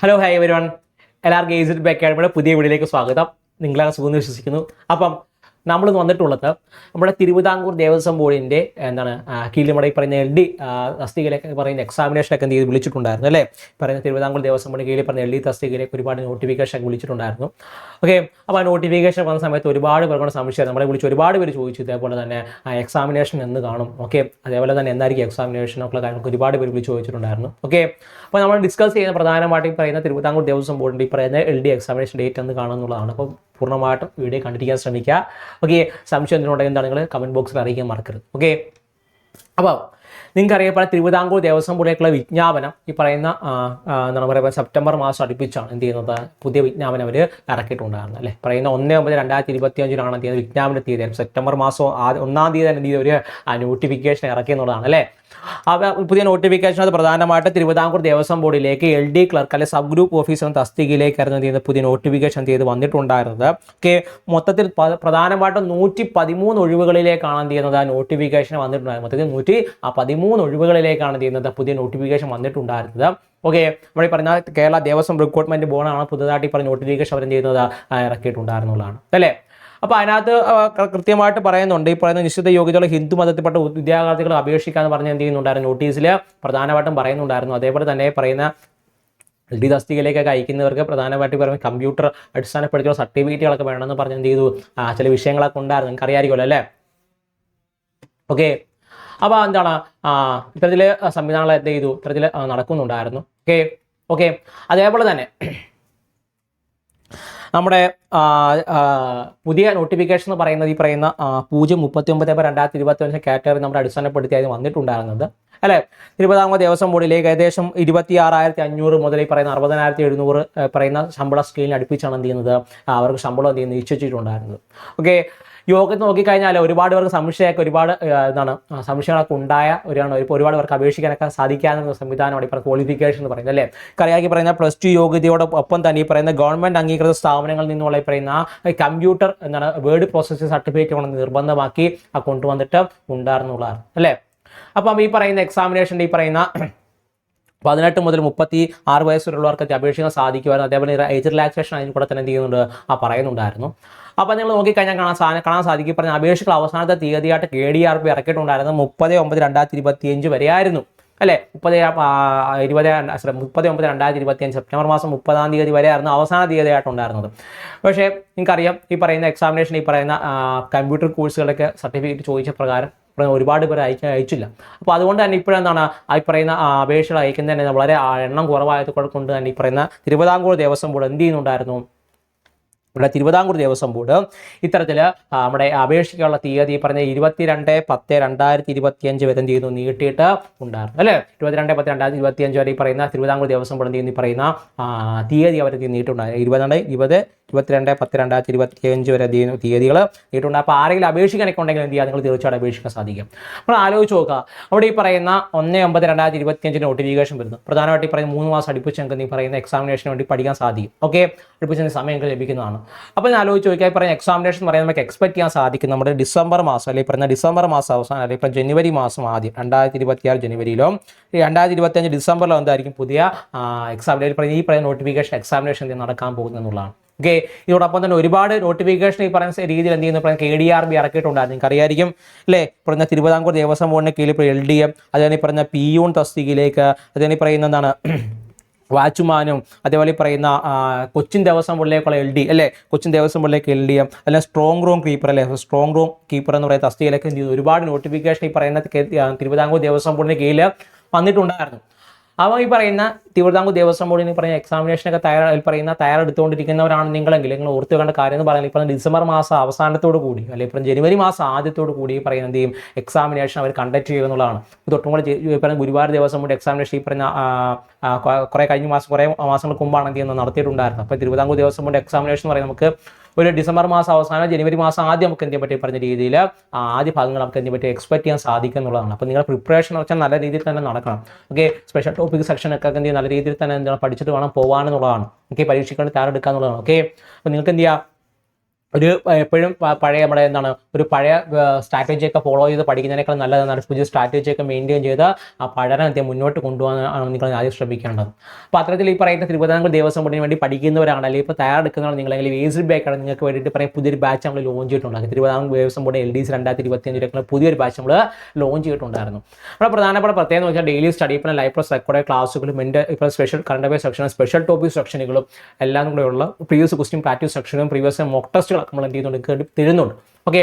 Hello high every one എല്ലാവർക്കും ഏസിഡ് back പുതിയ വീഡിയോയിലേക്ക് സ്വാഗതം. നിങ്ങളെ സുഖം വിശ്വസിക്കുന്നു. അപ്പം നമ്മൾ വന്നിട്ടുള്ളത് നമ്മുടെ തിരുവിതാംകൂർ ദേവസ്വം ബോർഡിന്റെ എന്താണ് കീഴിൽ ഈ പറയുന്ന എൽ ഡി തസ്തികയിലൊക്കെ പറയുന്ന എക്സാമിനേഷനൊക്കെ എന്ത് ചെയ്ത്? വിളിച്ചിട്ടുണ്ടായിരുന്നു അല്ലേ? പറയുന്ന തിരുവിതാംകൂർ ദേവസ്വം ബോർഡ് കീഴിൽ പറഞ്ഞ എൽ ഡി തസ്തികയിലേക്ക് ഒരുപാട് നോട്ടിഫിക്കേഷൻ ഒക്കെ വിളിച്ചിട്ടുണ്ടായിരുന്നു. ഓക്കെ അപ്പോൾ ആ നോട്ടിഫിക്കേഷൻ വന്ന സമയത്ത് ഒരുപാട് പേർക്കാണ് സംശയം നമ്മളെ വിളിച്ച് ഒരുപാട് പേര് ചോദിച്ചു ഇതേപോലെ തന്നെ എക്സാമിനേഷൻ എന്ന് കാണും. ഓക്കെ അതേപോലെ തന്നെ എന്തായിരിക്കും എക്സാമിനേഷൻ ഒക്കെ കാര്യങ്ങൾക്ക് ഒരുപാട് പേര് വിളിച്ച് ചോദിച്ചിട്ടുണ്ടായിരുന്നു. ഓക്കെ അപ്പോൾ നമ്മൾ ഡിസ്കസ് ചെയ്യുന്ന പ്രധാനമായിട്ടും പറയുന്ന തിരുവിതാംകൂർ ദേവസ്വം ബോർഡിന്റെ ഈ പറയുന്ന എൽ ഡി എക്സാമിനേഷൻ ഡേറ്റ് എന്ന് കാണുന്നതാണ് അപ്പോൾ പൂർണമായിട്ടും വീഡിയോ കണ്ടിരിക്കാൻ ശ്രമിക്കുക. ഓക്കെ സംശയം എന്തിനുണ്ടെങ്കിൽ എന്താണ് നിങ്ങൾ കമന്റ് ബോക്സിൽ അറിയിക്കാൻ മറക്കരുത്. ഓക്കെ അപ്പോൾ നിങ്ങൾക്ക് അറിയപ്പെട്ട തിരുവിതാംകൂർ ദേവസ്വം ബോർഡിലേക്കുള്ള വിജ്ഞാപനം ഈ പറയുന്ന എന്താണ് പറയുക സെപ്റ്റംബർ മാസം അടുപ്പിച്ചാണ് എന്ത് ചെയ്യുന്നത്? പുതിയ വിജ്ഞാപനം അവർ ഇറക്കിയിട്ടുണ്ടായിരുന്നു അല്ലേ? പറയുന്ന ഒന്ന് ഒമ്പത് രണ്ടായിരത്തി ഇരുപത്തി അഞ്ചിലാണ് എന്ത് ചെയ്യുന്നത്? വിജ്ഞാപന തീയതി സെപ്റ്റംബർ മാസം ഒന്നാം തീയതി തന്നെ എന്ത് ചെയ്ത്? ഒരു നോട്ടിഫിക്കേഷൻ ഇറക്കി എന്നുള്ളതാണ് അല്ലേ? പുതിയ നോട്ടിഫിക്കേഷൻ അത് പ്രധാനമായിട്ട് തിരുവിതാംകൂർ ദേവസ്വം ബോർഡിലേക്ക് എൽ ഡി ക്ലർക്ക് അല്ലെ സബ് ഗ്രൂപ്പ് ഓഫീസർ തസ്തികയിലേക്കായിരുന്നു ചെയ്യുന്നത്? പുതിയ നോട്ടിഫിക്കേഷൻ ചെയ്ത് വന്നിട്ടുണ്ടായിരുന്നത്? ഓക്കെ. മൊത്തത്തിൽ പ്രധാനമായിട്ടും നൂറ്റി പതിമൂന്ന് ഒഴിവുകളിലേക്കാണ് എന്ത് ചെയ്യുന്നത്? ആ നോട്ടിഫിക്കേഷൻ വന്നിട്ടുണ്ടായിരുന്നത്. മൊത്തത്തിൽ നൂറ്റി പതിമൂന്ന് ഒഴിവുകളിലേക്കാണ് ചെയ്യുന്നത് പുതിയ നോട്ടിഫിക്കേഷൻ വന്നിട്ടുണ്ടായിരുന്നത്. ഓക്കെ നമ്മൾ ഈ പറഞ്ഞ കേരള ദേവസ്വം റിക്രൂട്ട്മെന്റ് ബോർഡാണ് പുതുതായിട്ട് ഈ പറഞ്ഞ നോട്ടിഫിക്കേഷൻ അവർ ചെയ്യുന്നത് ഇറക്കിയിട്ടുണ്ടായിരുന്നുള്ളതാണ് അല്ലേ? അപ്പോൾ അതിനകത്ത് കൃത്യമായിട്ട് പറയുന്നുണ്ട്. ഈ പറയുന്ന നിശ്ചിത യോഗ്യതയുള്ള ഹിന്ദു മതത്തിൽപ്പെട്ട വിദ്യാർത്ഥികൾ അപേക്ഷിക്കാന്ന് പറഞ്ഞ് എന്ത് ചെയ്യുന്നുണ്ടായിരുന്നു നോട്ടീസിൽ പ്രധാനമായിട്ടും പറയുന്നുണ്ടായിരുന്നു. അതേപോലെ തന്നെ പറയുന്ന എൽ ഡി തസ്തികയിലേക്കൊക്കെ അയക്കുന്നവർക്ക് പ്രധാനമായിട്ട് പറയുന്നത് കമ്പ്യൂട്ടർ അടിസ്ഥാനപ്പെടുത്തിയുള്ള സർട്ടിഫിക്കറ്റുകളൊക്കെ വേണമെന്ന് പറഞ്ഞ് എന്ത് ചെയ്തു? ചില വിഷയങ്ങളൊക്കെ ഉണ്ടായിരുന്നു. നിങ്ങൾക്ക് അറിയാമായിരിക്കുമല്ലോ അല്ലേ? ഓക്കെ അപ്പോൾ എന്താണ്? ഇത്തരത്തിൽ സംവിധാനങ്ങൾ എന്ത് ചെയ്തു? ഇത്തരത്തിൽ നടക്കുന്നുണ്ടായിരുന്നു. ഓക്കെ? ഓക്കെ? അതേപോലെ തന്നെ നമ്മുടെ പുതിയ നോട്ടിഫിക്കേഷൻ എന്ന് പറയുന്നത് ഈ പറയുന്ന പൂജ്യം മുപ്പത്തി ഒമ്പത് രണ്ടായിരത്തി ഇരുപത്തി അഞ്ച് കാറ്റഗറി നമ്മുടെ അടിസ്ഥാനപ്പെടുത്തിയായിരുന്നു വന്നിട്ടുണ്ടായിരുന്നത്. അല്ലേ? തിരുവിതാംകൂർ ദേവസ്വം ബോർഡിലേക്ക് ഏകദേശം ഇരുപത്തി ആറായിരത്തി അഞ്ഞൂറ് മുതൽ ഈ പറയുന്ന അറുപതിനായിരത്തി എഴുന്നൂറ് പറയുന്ന ശമ്പള സ്കെയിലിന് അടുപ്പിച്ചാണ് എന്ത് ചെയ്യുന്നത്? അവർക്ക് ശമ്പളം എന്ത് ചെയ്യുന്നത്? നിശ്ചയിച്ചിട്ടുണ്ടായിരുന്നത് ഓക്കെ. യോഗത്തിൽ നോക്കിക്കഴിഞ്ഞാൽ ഒരുപാട് പേർക്ക് സംശയമൊക്കെ ഒരുപാട് എന്താണ് സംശയങ്ങളൊക്കെ ഉണ്ടായ ഒരാണ് ഇപ്പോൾ ഒരുപാട് പേർക്ക് അപേക്ഷിക്കാനൊക്കെ സാധിക്കാവുന്ന സംവിധാനമാണ് പറയുന്ന ക്വാളിഫിക്കേഷൻ എന്ന് പറയുന്നത് അല്ലേ? കറിയാക്കി പറയുന്ന പ്ലസ് ടു യോഗ്യതയോടൊപ്പം തന്നെ ഈ പറയുന്ന ഗവൺമെന്റ് അംഗീകൃത സ്ഥാപനങ്ങളിൽ നിന്നുള്ള ഈ പറയുന്ന കമ്പ്യൂട്ടർ എന്താണ് വേർഡ് പ്രോസസ്സിംഗ് സർട്ടിഫിക്കറ്റ് നിർബന്ധമാക്കി ആ കൊണ്ടുവന്നിട്ട് ഉണ്ടായിരുന്നുള്ളതാണ് അല്ലേ? അപ്പം ഈ പറയുന്ന എക്സാമിനേഷന്റെ ഈ പറയുന്ന പതിനെട്ട് മുതൽ മുപ്പത്തി ആറ് വയസ്സുള്ളവർക്കൊക്കെ അപേക്ഷിക്കാൻ സാധിക്കുമായിരുന്നു. അതേപോലെ ഏജ് റിലാക്സേഷൻ അതിന് കൂടെ തന്നെ എന്ത് ചെയ്യുന്നുണ്ട്? ആ പറയുന്നുണ്ടായിരുന്നു. അപ്പോൾ നിങ്ങൾ നോക്കിക്കഴിഞ്ഞാൽ കാണാൻ സാധനം കാണാൻ സാധിക്കും. പറഞ്ഞ അപേക്ഷകൾ അവസാനത്തെ തീയതിയായിട്ട് കെ ഡി ആർ പി ഇറക്കിയിട്ടുണ്ടായിരുന്നു. മുപ്പത് ഒമ്പത് രണ്ടായിരത്തി ഇരുപത്തി അഞ്ച് വരെയായിരുന്നു. അല്ലേ? മുപ്പത് ഇരുപത് മുപ്പത് ഒമ്പത് രണ്ടായിരത്തി ഇരുപത്തി അഞ്ച് സെപ്റ്റംബർ മാസം മുപ്പതാം തീയതി വരെയായിരുന്നു അവസാന തീയതിയായിട്ടുണ്ടായിരുന്നത്. പക്ഷേ നിങ്ങൾക്കറിയാം ഈ പറയുന്ന എക്സാമിനേഷൻ ഈ പറയുന്ന കമ്പ്യൂട്ടർ കോഴ്സുകളൊക്കെ സർട്ടിഫിക്കറ്റ് ചോദിച്ച പ്രകാരം ഒരുപാട് പേർ അയച്ച അയച്ചില്ല. അപ്പോൾ അതുകൊണ്ട് തന്നെ ഇപ്പോഴെന്താണ്? ഈ പറയുന്ന അപേക്ഷകൾ അയക്കുന്നതിന് വളരെ എണ്ണം കുറവായത് കൊണ്ട് തന്നെ ഈ പറയുന്ന തിരുവിതാംകൂർ ദേവസ്വം ബോർഡ് എന്ത് ചെയ്യുന്നുണ്ടായിരുന്നു? ഇവിടെ തിരുവിതാംകൂർ ദേവസ്വം ബോർഡ് ഇത്തരത്തിൽ നമ്മുടെ അപേക്ഷിക്കാനുള്ള തീയതി പറഞ്ഞ ഇരുപത്തിരണ്ട് പത്ത് രണ്ടായിരത്തി ഇരുപത്തിയഞ്ച് വരെ എന്ത് ചെയ്യുന്നു? നീട്ടിയിട്ട് ഉണ്ടായിരുന്നു അല്ലേ? ഇരുപത്തിരണ്ട് പത്ത് രണ്ടായിരത്തി ഇരുപത്തിയഞ്ച് വരെ ഈ പറയുന്ന തിരുവിതാംകൂർ ദേവസ്വം ബോർഡ് എന്ത് ചെയ്യുന്നു? പറയുന്ന തീയതി അവർ നീട്ടുണ്ടായിരുന്നു ഇരുപത്തിരണ്ട് ഇരുപത് ഇരുപത്തിരണ്ട് പത്ത് രണ്ടായിരത്തി ഇരുപത്തിയഞ്ച് വരെ തീയതികൾ നീട്ടുണ്ട് അപ്പോൾ ആരെങ്കിലും അപേക്ഷിക്കാനൊക്കെ ഉണ്ടെങ്കിൽ എന്ത് ചെയ്യുക? നിങ്ങൾ തീർച്ചയായിട്ടും അപേക്ഷിക്കാൻ സാധിക്കും. അപ്പോൾ ആലോചിച്ച് നോക്കുക. അവിടെ ഈ പറയുന്ന ഒന്ന് ഒമ്പത് രണ്ടായിരത്തി ഇരുപത്തിയഞ്ചിന് നോട്ടിഫിക്കേഷൻ വരുന്നു. പ്രധാനമായിട്ട് ഈ പറയുന്ന മൂന്ന് മാസം അടുപ്പിച്ച് നിങ്ങൾക്ക് നീ പറയുന്ന എക്സാമിനേഷന് വേണ്ടി പഠിക്കാൻ സാധിക്കും. ഓക്കെ അടുപ്പിച്ച് സമയം ലഭിക്കുന്നതാണ്. അപ്പോൾ ഞാൻ ആലോചിച്ച് ഈ പറയുന്ന എക്സാമിനേഷൻ പറയുന്നത് നമുക്ക് എക്സ്പെക്ട് ചെയ്യാൻ സാധിക്കും. നമ്മുടെ ഡിസംബർ മാസം അല്ലെങ്കിൽ പറഞ്ഞ ഡിസംബർ മാസം അവസാനം അല്ലെങ്കിൽ ഇപ്പം ജനുവരി മാസം ആദ്യം രണ്ടായിരത്തി ഇരുപത്തിയാറ് ജനുവരിയിലോ രണ്ടായിരത്തി ഇരുപത്തിയഞ്ച് ഡിസംബറിലോ എന്തായിരിക്കും പുതിയ എക്സാമിനേഷൻ പറയുന്ന ഈ പറയുന്ന നോട്ടിഫിക്കേഷൻ എക്സാമിനേഷൻ നടക്കാൻ പോകുന്നത് എന്നുള്ളതാണ്. ഓക്കെ ഇതോടൊപ്പം തന്നെ ഒരുപാട് നോട്ടിഫിക്കേഷൻ ഈ പറയുന്ന രീതിയിൽ എന്ത് ചെയ്യുന്നു? കെ ഡി ആർ ബി ഇറക്കിയിട്ടുണ്ടായിരുന്നു. നിങ്ങൾക്ക് അറിയായിരിക്കും അല്ലേ പറഞ്ഞ തിരുവിതാംകൂർ ദേവസ്വം ബോർഡിന് കീഴിൽ ഇപ്പോൾ എൽ ഡി എം അതുപോലെ പറഞ്ഞ പി യൂൺ തസ്തികയിലേക്ക് അതുപോലെ പറയുന്ന എന്താണ് വാച്ചുമാനും അതേപോലെ പറയുന്ന കൊച്ചിൻ ദേവസ്വം ബോർഡിലേക്കുള്ള എൽ ഡി അല്ലേ? കൊച്ചിൻ ദേവസ്വം ബോർഡിലേക്ക് എൽ ഡി എം അല്ലെങ്കിൽ സ്ട്രോങ് റൂം കീപ്പർ അല്ലേ? സ്ട്രോങ് റൂം കീപ്പർ എന്ന് പറയുന്ന തസ്തികയിലൊക്കെ ഒരുപാട് നോട്ടിഫിക്കേഷൻ ഈ പറയുന്ന തിരുവിതാംകൂർ ദേവസ്വം ബോർഡിന് കീഴിൽ വന്നിട്ടുണ്ടായിരുന്നു. അപ്പോൾ ഈ പറയുന്ന തിരുവിതാംകൂർ ദേവസ്വം ബോർഡിന് പറയുന്ന എക്സാമിനേഷനൊക്കെ തയ്യാറ ഈ പറയുന്ന തയ്യാറെടുത്തുകൊണ്ടിരിക്കുന്നവരാണ് നിങ്ങളെങ്കിൽ. നിങ്ങൾ ഓർത്ത് വേണ്ട കാര്യം എന്ന് പറയുന്നത് ഇപ്പം ഡിസംബർ മാസം അവസാനത്തോട് കൂടി അല്ലെങ്കിൽ ഇപ്പം ജനുവരി മാസം ആദ്യത്തോട് കൂടി പറയുന്ന എന്ത് എക്സാമിനേഷൻ അവർ കണ്ടക്ട് ചെയ്യുന്നതാണ് തൊട്ടും കൂടെ പറയുന്ന ഗുരുവായൂർ ദേവസ്വം ബോർഡ് എക്സാമിനേഷൻ ഈ പറഞ്ഞ കുറേ കഴിഞ്ഞ മാസം കുറേ മാസങ്ങൾക്ക് മുമ്പാണ് എന്ത് ചെയ്യുന്നത്? നടത്തിയിട്ടുണ്ടായിരുന്നത്. അപ്പോൾ തിരുവിതാംകൂർ ദേവസ്വം ബോർഡ് എക്സാമിനേഷൻ എന്ന് പറയുന്നത് നമുക്ക് ഒരു ഡിസംബർ മാസം അവസാനം ജനുവരി മാസം ആദ്യം നമുക്ക് എന്ത് പറ്റി പറഞ്ഞ രീതിയിൽ ആദ്യ ഭാഗങ്ങൾ നമുക്ക് എന്ത് പറ്റി എക്സ്പെക്ട് ചെയ്യാൻ സാധിക്കും എന്നുള്ളതാണ്. അപ്പോൾ നിങ്ങൾ പ്രിപ്പറേഷൻ വെച്ചാൽ നല്ല രീതിയിൽ തന്നെ നടക്കണം. ഓക്കെ സ്പെഷ്യൽ ടോപ്പിക് സെക്ഷനൊക്കെ എന്ത് നല്ല രീതിയിൽ തന്നെ എന്താണ് പഠിച്ചിട്ട് വേണം പോകാനെന്നുള്ളതാണ് ഓക്കെ പരീക്ഷയ്ക്ക് വേണ്ടി തയ്യാറെടുക്കുക എന്നുള്ളതാണ്. ഓക്കെ അപ്പോൾ നിങ്ങൾക്ക് എന്ത് ചെയ്യാം? ഒരു എപ്പോഴും പഴയ നമ്മുടെ എന്താണ് ഒരു പഴയ സ്ട്രാറ്റജി ഒക്കെ ഫോളോ ചെയ്ത് പഠിക്കുന്നതിനേക്കാൾ നല്ലതാണ്. പുതിയ സ്ട്രാറ്റജി ഒക്കെ മെയിന്റെയിൻ ചെയ്ത് ആ പഠനത്തെ മുന്നോട്ട് കൊണ്ടുപോകാനാണ് നിങ്ങൾ ആദ്യം ശ്രമിക്കേണ്ടത്. അപ്പോൾ അത്തരത്തിൽ ഈ പറയുന്ന തിരുവിതാംകൂർ ദേവസ്വം ബോർഡിന് വേണ്ടി പഠിക്കുന്നവരാണ് അല്ലെങ്കിൽ ഇപ്പോൾ തയ്യാറെടുക്കുന്നവർ നിങ്ങൾ അല്ലെങ്കിൽ ഏസ് ബാക്കാണ് നിങ്ങൾക്ക് വേണ്ടിയിട്ട് പറയാൻ പുതിയൊരു ബാച്ച് നമ്മൾ ലോഞ്ച് ചെയ്തിട്ടുണ്ടാകും Thiruvithamkoor Devaswom board L D C രണ്ടായിരത്തി ഇരുപത്തി അഞ്ചിലേക്കുള്ള പുതിയൊരു ബാച്ച് നമ്മൾ ലോഞ്ച് ചെയ്തിട്ടുണ്ടായിരുന്നു. നമ്മുടെ പ്രധാനപ്പെട്ട പ്രത്യേകത എന്ന് വെച്ചാൽ daily study plan life plus record ക്ലാസ്സുകളും എന്റെ ഇപ്പോൾ സ്പെഷ്യൽ കറണ്ട് അഫയർ സെക്ഷനും സ്പെഷ്യൽ ടോപ്പിക് സെക്ഷനുകളും എല്ലാം കൂടെയുള്ള പ്രീവിയസ് ക്വസ്റ്റ്യൻ പ്രാക്ടീസ് സെക്ഷനും പ്രീവിയസ് മോക്ക് ടെസ്റ്റുകളൊക്കെ നമ്മൾ എന്ത് ചെയ്യുന്നുണ്ട് നിങ്ങൾക്ക് തരുന്നുണ്ട്. ഓക്കെ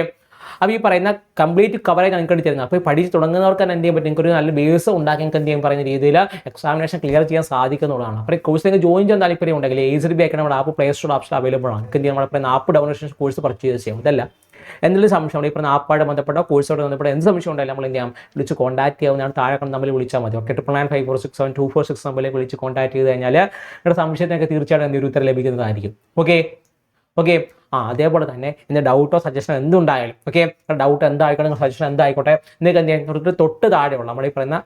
അപ്പോൾ ഈ പറയുന്ന കംപ്ലീറ്റ് കവറേജ് നിങ്ങൾക്ക് തരുന്നത് അപ്പോൾ പഠിച്ച് തുടങ്ങുന്നവർക്ക് തന്നെ എന്ത് ചെയ്യാൻ പറ്റും? ഒരു നല്ല ബേസ് ഉണ്ടാക്കി എന്ത് ചെയ്യാൻ പറയുന്ന രീതിയിൽ എക്സാമിനേഷൻ ക്ലിയർ ചെയ്യാൻ സാധിക്കുന്നതാണ് അപ്പോൾ ഈ കോഴ്സ് നിങ്ങൾക്ക് ജോയിൻ ചെയ്യാൻ താല്പര്യം ഉണ്ടെങ്കിൽ ഏസ് ബി ആക്കി നമ്മുടെ app play store option available ആണ്. നിങ്ങൾക്ക് എന്ത് ചെയ്യാം നമ്മുടെ ആപ്പ് ഡൗൺലോഡ് കോഴ്സ് പർച്ചേസ് ചെയ്യാം. ഇതല്ല. എന്തെങ്കിലും സംശയം ഉണ്ടെങ്കിൽ ഇപ്പോൾ ആപ്പായിട്ട് ബന്ധപ്പെട്ടോ കോഴ്സോട് ബന്ധപ്പെട്ട എന്ത് സംശയം ഉണ്ടെങ്കിലും നമ്മൾ എന്ത് ചെയ്യാം? വിളിച്ച് കോൺടാക്ട് ചെയ്യാവുന്നതാണ്. താഴെ കണ്ട് നമ്മൾ വിളിച്ചാൽ മതി. Okay triple nine five four six seven two four six നമ്പറിലേക്ക് വിളിച്ച് കോൺടാക്ട് ചെയ്ത് കഴിഞ്ഞാൽ നിങ്ങളുടെ സംശയത്തിനൊക്കെ തീർച്ചയായിട്ടും എന്തൊരു ഉത്തരം ലഭിക്കുന്നതായിരിക്കും. ഓക്കെ ഓക്കെ ആ അതേപോലെ തന്നെ ഇന്ന് ഡൗട്ടോ സജഷനോ എന്തുണ്ടായാലും ഓക്കെ ഡൗട്ട് എന്തായിക്കോട്ടെ സജഷൻ എന്തായിക്കോട്ടെ നിങ്ങൾക്ക് എന്ത് ചെയ്യാൻ തൊട്ട് താഴെയുള്ള നമ്മൾ ഈ പറയുന്ന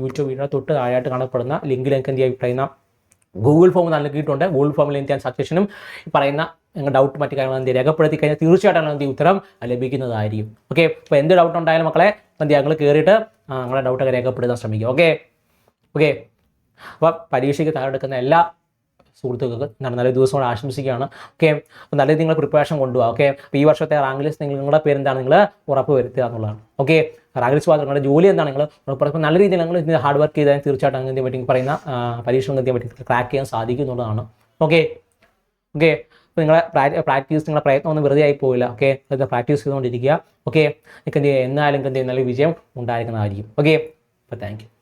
യൂട്യൂബ് വീഡിയോ തൊട്ട് താഴെയായിട്ട് കാണപ്പെടുന്ന ലിങ്കിൽ നിങ്ങൾക്ക് എന്ത് ചെയ്യാൻ പറയുന്ന ഗൂഗിൾ ഫോം നൽകിയിട്ടുണ്ട് ഗൂഗിൾ ഫോമിൽ എന്ത് ചെയ്യാൻ സജഷനും ഈ പറയുന്ന നിങ്ങൾ ഡൗട്ട് മറ്റു കാര്യങ്ങൾ എന്ത് രേഖപ്പെടുത്തി കഴിഞ്ഞാൽ തീർച്ചയായിട്ടും എന്ത് ഉത്തരം ലഭിക്കുന്നതായിരിക്കും ഓക്കെ അപ്പോൾ എന്ത് ഡൗട്ട് ഉണ്ടായാലും മക്കളെ എന്ത് ഞങ്ങൾ കയറിയിട്ട് നിങ്ങളുടെ ഡൗട്ടൊക്കെ രേഖപ്പെടുത്താൻ ശ്രമിക്കുക ഓക്കെ ഓക്കെ അപ്പോൾ പരീക്ഷയ്ക്ക് തയ്യാറെടുക്കുന്ന എല്ലാ സുഹൃത്തുക്കൾക്ക് നല്ല ദിവസം കൂടെ ആശംസിക്കുകയാണ്. ഓക്കെ നല്ല രീതിയിൽ നിങ്ങൾ പ്രിപ്പറേഷൻ കൊണ്ടുപോകുക ഓക്കെ ഈ വർഷത്തെ റാങ്ക് ലിസ്റ്റ് നിങ്ങൾ നിങ്ങളുടെ പേരെന്താണ്? നിങ്ങൾ ഉറപ്പ് വരുത്തുക എന്നുള്ളതാണ്. ഓക്കെ റാങ്ക് ലിസ്റ്റ് മാത്രം നിങ്ങളുടെ ജോലി എന്താണ്? നിങ്ങൾ ഉറപ്പ് നല്ല രീതിയിൽ നിങ്ങൾ ഇതിന് ഹാർഡ് വർക്ക് ചെയ്താൽ തീർച്ചയായിട്ടും അങ്ങനെ പറ്റി പറയുന്ന പരീക്ഷ എന്ത് ചെയ്യാൻ പറ്റി ക്രാക്ക് ചെയ്യാൻ സാധിക്കും എന്നുള്ളതാണ്. ഓക്കെ ഓക്കെ അപ്പോൾ നിങ്ങളെ പ്രാക്ടീസ് നിങ്ങളുടെ പ്രയത്നം ഒന്നും വെറുതെ ആയി പോയില്ല ഓക്കെ പ്രാക്ടീസ് ചെയ്തുകൊണ്ടിരിക്കുക. ഓക്കെ നിങ്ങൾക്ക് എന്ത് എന്നാലും എന്ത് നല്ല വിജയം ഉണ്ടായിരിക്കുന്നതായിരിക്കും. ഓക്കെ അപ്പോൾ താങ്ക് യു